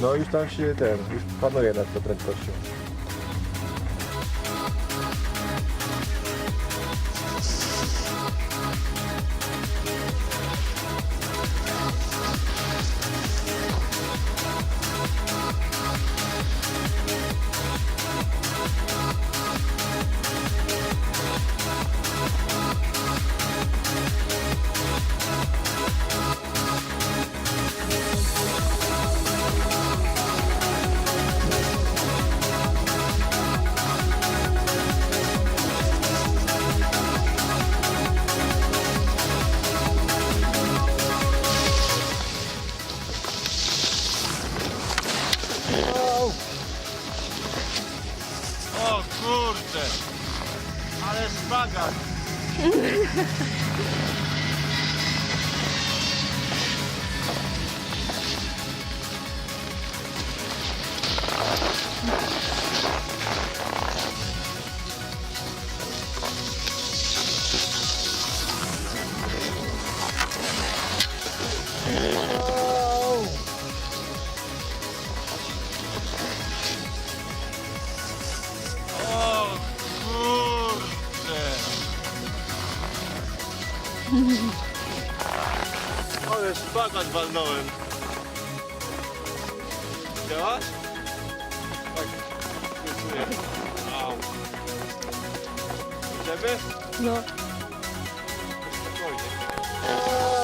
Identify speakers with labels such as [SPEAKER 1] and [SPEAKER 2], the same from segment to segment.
[SPEAKER 1] No już tam się ten, już panuje nad tą prędkością. バーガー。Ale szpagat walnąłem. Działasz? Tak, głosuję. Au. Idziemy?
[SPEAKER 2] No.
[SPEAKER 1] Spokojnie.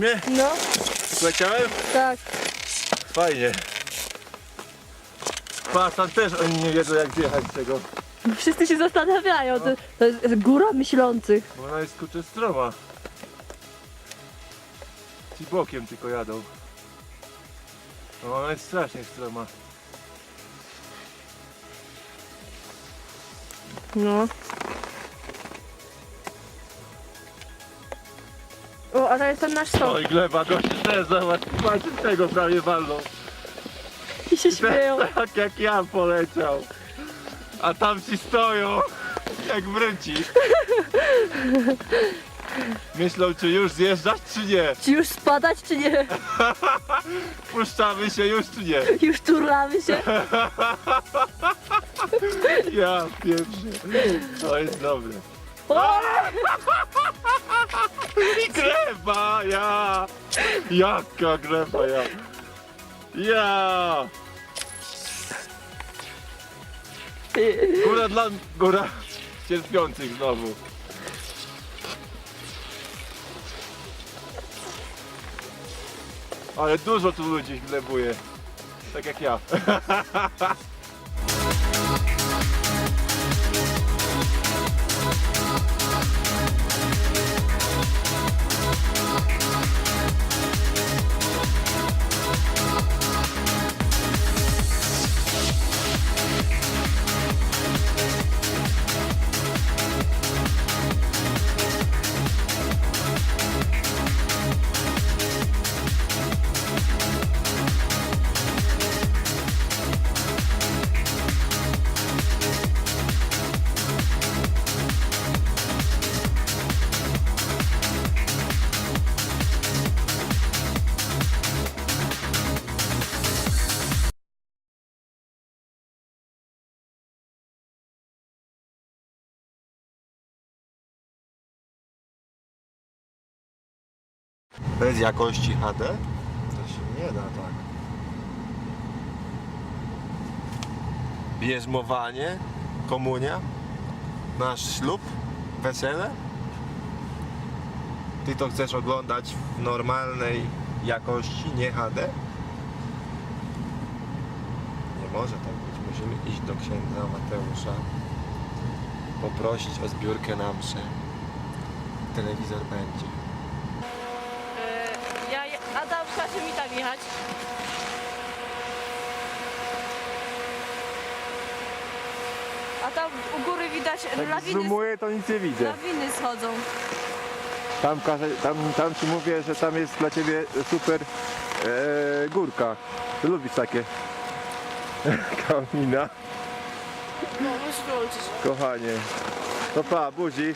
[SPEAKER 1] Mnie?
[SPEAKER 2] No,
[SPEAKER 1] Leciałem?
[SPEAKER 2] tak.
[SPEAKER 1] Fajnie. Patrz, tam też oni nie wiedzą jak zjechać z tego.
[SPEAKER 2] Wszyscy się zastanawiają. To, to jest góra myślących.
[SPEAKER 1] Bo ona jest kurczę stroma. Ci bokiem tylko jadą. No ona jest strasznie stroma.
[SPEAKER 2] No. O, a to jest ten nasz stąd.
[SPEAKER 1] Oj gleba, goście też zobacz, patrz tego prawie walną.
[SPEAKER 2] I się śmieją.
[SPEAKER 1] Tak jak ja poleciał. A tam ci stoją, jak wręci. Myślą, czy już zjeżdżać, czy nie.
[SPEAKER 2] Czy już spadać, czy nie?
[SPEAKER 1] Puszczamy się już, czy nie.
[SPEAKER 2] Już turlamy się.
[SPEAKER 1] Ja pierwszy. To jest dobre.
[SPEAKER 2] O!
[SPEAKER 1] Gleba, ja. Jaka gleba, ja. Ja. Góra dla... Góra cierpiących znowu. Ale dużo tu ludzi glebuje. Tak jak ja. Bez jakości HD? To się nie da tak. Bierzmowanie, komunia, nasz ślub, wesele. Ty to chcesz oglądać w normalnej jakości, nie HD? Nie może tak być. Musimy iść do księdza Mateusza, poprosić o zbiórkę na mszę. Telewizor będzie.
[SPEAKER 2] Każe mi tam jechać. A tam u góry widać
[SPEAKER 3] Jak
[SPEAKER 2] lawiny,
[SPEAKER 3] zoomuję, to nic nie widzę.
[SPEAKER 2] lawiny schodzą.
[SPEAKER 3] Tam, każe, tam, tam ci mówię, że tam jest dla ciebie super e, górka. Ty lubisz takie. Kamina,
[SPEAKER 2] No, musisz wyłączyć.
[SPEAKER 3] kochanie. To pa, buzi.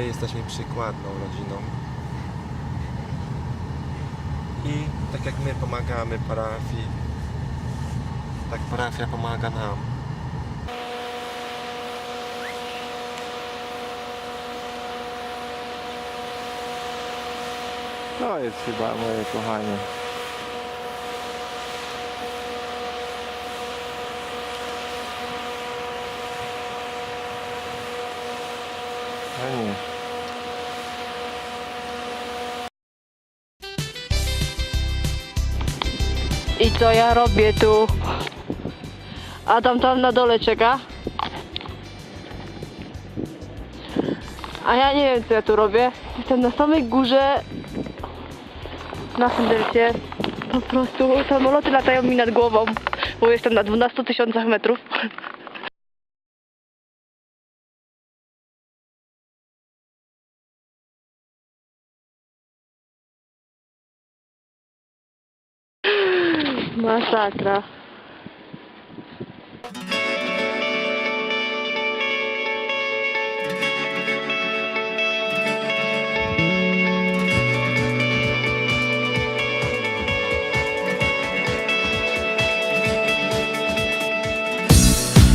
[SPEAKER 1] My jesteśmy przykładną rodziną. I tak jak my pomagamy parafii, tak parafia pomaga nam.
[SPEAKER 3] To jest chyba moje kochanie. A nie.
[SPEAKER 2] Co ja robię tu? Adam tam na dole czeka. A ja nie wiem co ja tu robię. Jestem na samej górze. Na Sendercie. Po prostu samoloty latają mi nad głową. Bo jestem na 12 tysiącach metrów. Masakra.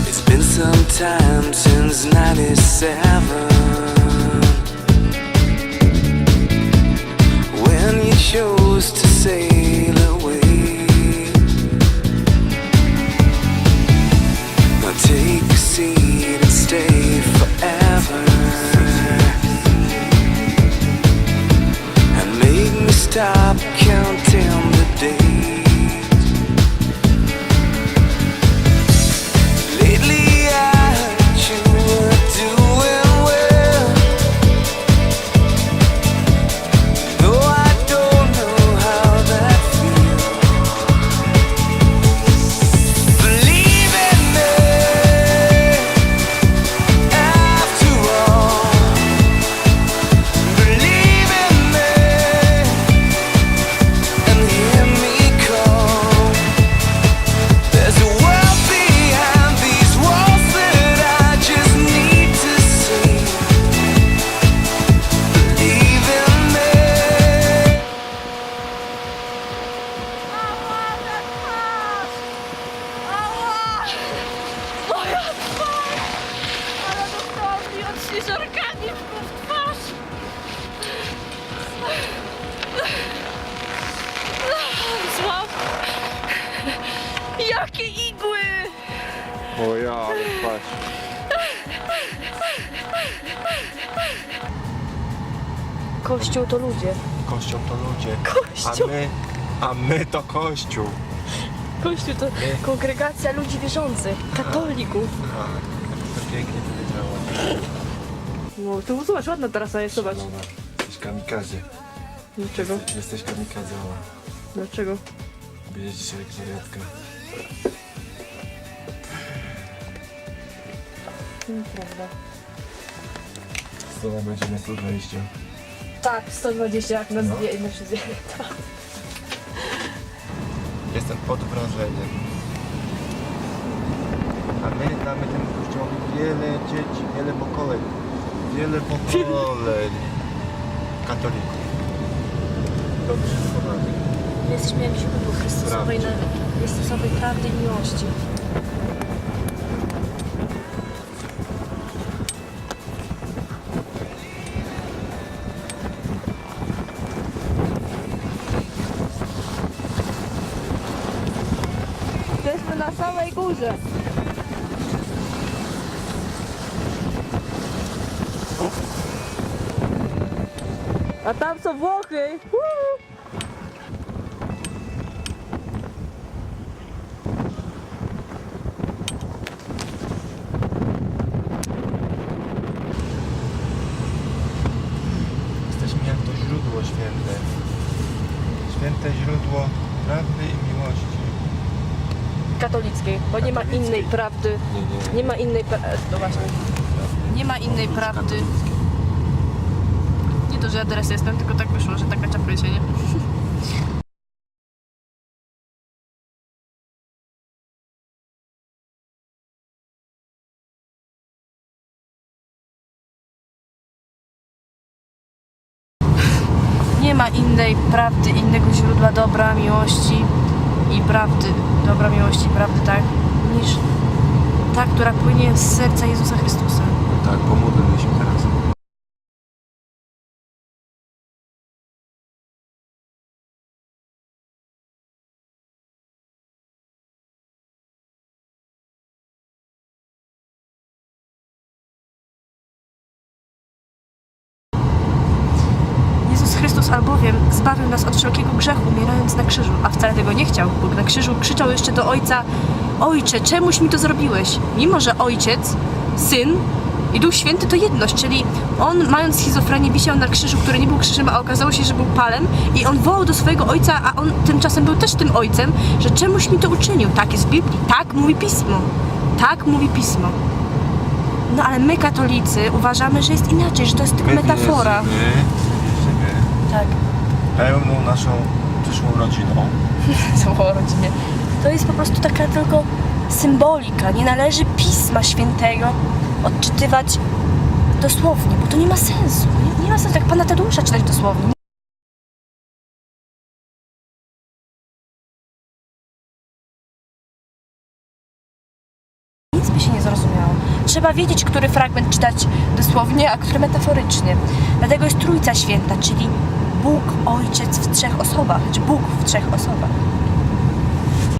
[SPEAKER 4] It's been some time since 97 When you chose to sail
[SPEAKER 2] Jakie igły!
[SPEAKER 3] O ja, ale patrz.
[SPEAKER 2] Kościół to ludzie.
[SPEAKER 1] Kościół to ludzie.
[SPEAKER 2] Kościół.
[SPEAKER 1] A my, a my to Kościół.
[SPEAKER 2] Kościół to kongregacja ludzi wierzących, katolików.
[SPEAKER 1] Tak, to pięknie powiedziała.
[SPEAKER 2] No to zobacz, ładna trasa jest, zobacz.
[SPEAKER 1] Dobra, Jesteś kamikaze.
[SPEAKER 2] Dlaczego?
[SPEAKER 1] Jesteś kamikaze, Ola.
[SPEAKER 2] Dlaczego?
[SPEAKER 1] Będziesz dzisiaj jak.
[SPEAKER 2] Nieprawda.
[SPEAKER 1] Z tobą będziemy 120.
[SPEAKER 2] Tak, 120 jak na
[SPEAKER 1] No.
[SPEAKER 2] zdjęciu. No.
[SPEAKER 1] Jestem pod wrażeniem. A my damy temu kościołowi wiele dzieci, wiele pokoleń. Wiele pokoleń katolików. Dobrze wychowanych.
[SPEAKER 2] Jesteśmy jak źródło Chrystusowej, Chrystusowej prawdy i miłości. Jesteśmy na samej górze. A tam są Włochy. Woo!
[SPEAKER 1] Jesteśmy jak to źródło święte. Święte źródło prawdy i miłości.
[SPEAKER 2] katolickiej, bo nie ma
[SPEAKER 1] Katolickiej.
[SPEAKER 2] Innej prawdy.
[SPEAKER 1] Nie,
[SPEAKER 2] ma innej pra- no właśnie. Nie ma innej prawdy. Nie to, że ja teraz jestem, tylko tak wyszło, że taka czaprysia, nie? nie ma innej prawdy, innego źródła dobra, miłości i prawdy, dobra miłości i prawdy, tak, niż ta, która płynie z serca Jezusa Chrystusa.
[SPEAKER 1] Tak, pomódlmy się teraz.
[SPEAKER 2] Jezus albowiem zbawił nas od wszelkiego grzechu, umierając na krzyżu, a wcale tego nie chciał, bo na krzyżu krzyczał jeszcze do Ojca Ojcze, czemuś mi to zrobiłeś? Mimo, że Ojciec, Syn i Duch Święty to jedność, czyli On mając schizofrenię wisiał na krzyżu, który nie był krzyżem, a okazało się, że był palem i On wołał do swojego Ojca, a On tymczasem był też tym Ojcem, że czemuś mi to uczynił. Tak jest w Biblii, tak mówi Pismo, tak mówi Pismo. No ale my katolicy uważamy, że jest inaczej, że to jest tylko metafora. Tak.
[SPEAKER 1] pełną naszą przyszłą rodziną.
[SPEAKER 2] O rodzinie. To jest po prostu taka tylko symbolika. Nie należy Pisma Świętego odczytywać dosłownie, bo to nie ma sensu. Nie, nie ma sensu jak Pana Tadeusza czytać dosłownie. Trzeba wiedzieć, który fragment czytać dosłownie, a który metaforycznie. Dlatego jest Trójca Święta, czyli Bóg Ojciec w trzech osobach, czy Bóg w trzech osobach.